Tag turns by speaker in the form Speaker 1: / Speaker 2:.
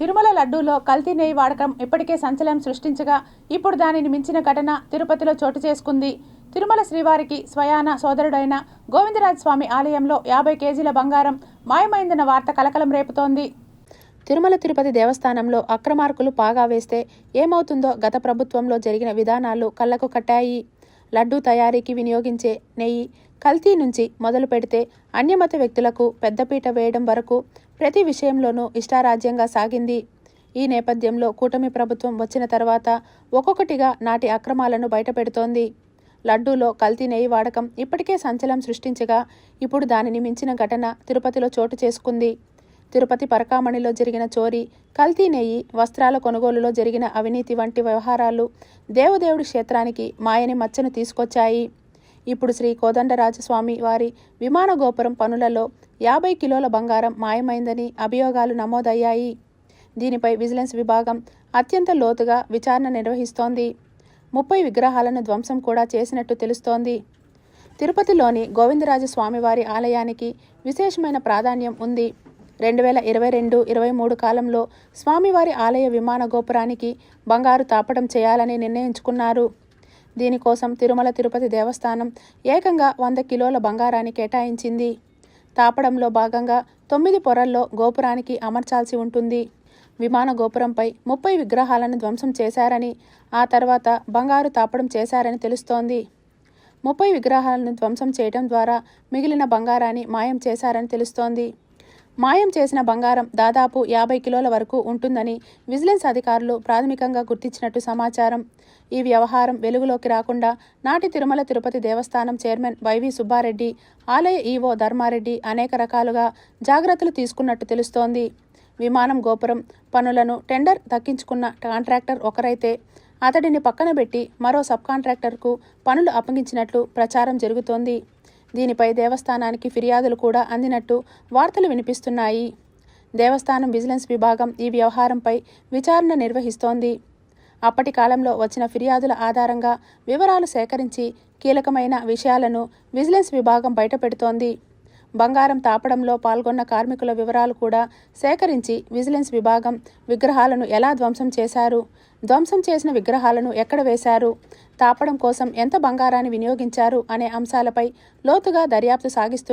Speaker 1: తిరుమల లడ్డూలో కల్తీ నెయ్యి వాడకం ఇప్పటికే సంచలనం సృష్టించగా ఇప్పుడు దానిని మించిన ఘటన తిరుపతిలో చోటు చేసుకుంది. తిరుమల శ్రీవారికి స్వయాన సోదరుడైన గోవిందరాజ స్వామి ఆలయంలో యాభై కేజీల బంగారం మాయమైందన్న వార్త కలకలం రేపుతోంది. తిరుమల తిరుపతి దేవస్థానంలో అక్రమార్కులు పాగా వేస్తే ఏమవుతుందో గత ప్రభుత్వంలో జరిగిన విధానాలు కళ్ళకు కట్టాయి. లడ్డూ తయారీకి వినియోగించే నెయ్యి కల్తీ నుంచి మొదలు పెడితే అన్యమత వ్యక్తులకు పెద్దపీట వేయడం వరకు ప్రతి విషయంలోనూ ఇష్టారాజ్యంగా సాగింది. ఈ నేపథ్యంలో కూటమి ప్రభుత్వం వచ్చిన తర్వాత ఒక్కొక్కటిగా నాటి అక్రమాలను బయటపెడుతోంది. లడ్డూలో కల్తీ నెయ్యి వాడకం ఇప్పటికే సంచలనం సృష్టించగా ఇప్పుడు దానిని మించిన ఘటన తిరుపతిలో చోటు చేసుకుంది. తిరుపతి పరకామణిలో జరిగిన చోరీ కల్తీ నెయ్యి వస్త్రాల కొనుగోలులో జరిగిన అవినీతి వంటి వ్యవహారాలు దేవదేవుడి క్షేత్రానికి మాయని మచ్చను తీసుకొచ్చాయి. ఇప్పుడు శ్రీ కోదండరాజస్వామి వారి విమాన గోపురం పనులలో యాభై కిలోల బంగారం మాయమైందని అభియోగాలు నమోదయ్యాయి. దీనిపై విజిలెన్స్ విభాగం అత్యంత లోతుగా విచారణ నిర్వహిస్తోంది. ముప్పై విగ్రహాలను ధ్వంసం కూడా చేసినట్టు తెలుస్తోంది. తిరుపతిలోని గోవిందరాజస్వామివారి ఆలయానికి విశేషమైన ప్రాధాన్యం ఉంది. రెండు వేల ఇరవై రెండు ఇరవై మూడు కాలంలో స్వామివారి ఆలయ విమాన గోపురానికి బంగారు తాపడం చేయాలని నిర్ణయించుకున్నారు. దీనికోసం తిరుమల తిరుపతి దేవస్థానం ఏకంగా వంద కిలోల బంగారాన్ని కేటాయించింది. తాపడంలో భాగంగా తొమ్మిది పొరల్లో గోపురానికి అమర్చాల్సి ఉంటుంది. విమాన గోపురంపై ముప్పై విగ్రహాలను ధ్వంసం చేశారని ఆ తర్వాత బంగారు తాపడం చేశారని తెలుస్తోంది. ముప్పై విగ్రహాలను ధ్వంసం చేయడం ద్వారా మిగిలిన బంగారాన్ని మాయం చేశారని తెలుస్తోంది. మాయం చేసిన బంగారం దాదాపు యాభై కిలోల వరకు ఉంటుందని విజిలెన్స్ అధికారులు ప్రాథమికంగా గుర్తించినట్టు సమాచారం. ఈ వ్యవహారం వెలుగులోకి రాకుండా నాటి తిరుమల తిరుపతి దేవస్థానం చైర్మన్ వైవి సుబ్బారెడ్డి ఆలయ ఈవో ధర్మారెడ్డి అనేక రకాలుగా జాగ్రత్తలు తీసుకున్నట్టు తెలుస్తోంది. విమానం గోపురం పనులను టెండర్ దక్కించుకున్న కాంట్రాక్టర్ ఒకరైతే అతడిని పక్కన పెట్టి మరో సబ్ కాంట్రాక్టర్కు పనులు అప్పగించినట్లు ప్రచారం జరుగుతోంది. దీనిపై దేవస్థానానికి ఫిర్యాదులు కూడా అందినట్టు వార్తలు వినిపిస్తున్నాయి. దేవస్థానం విజిలెన్స్ విభాగం ఈ వ్యవహారంపై విచారణ నిర్వహిస్తోంది. అప్పటి కాలంలో వచ్చిన ఫిర్యాదుల ఆధారంగా వివరాలు సేకరించి కీలకమైన విషయాలను విజిలెన్స్ విభాగం బయటపెడుతోంది. బంగారం తాపడంలో పాల్గొన్న కార్మికుల వివరాలు కూడా సేకరించి విజిలెన్స్ విభాగం విగ్రహాలను ఎలా ధ్వంసం చేశారు? ధ్వంసం చేసిన విగ్రహాలను ఎక్కడ వేశారు? తాపడం కోసం ఎంత బంగారాన్ని వినియోగించారు? అనే అంశాలపై లోతుగా దర్యాప్తు సాగిస్తున్నారు.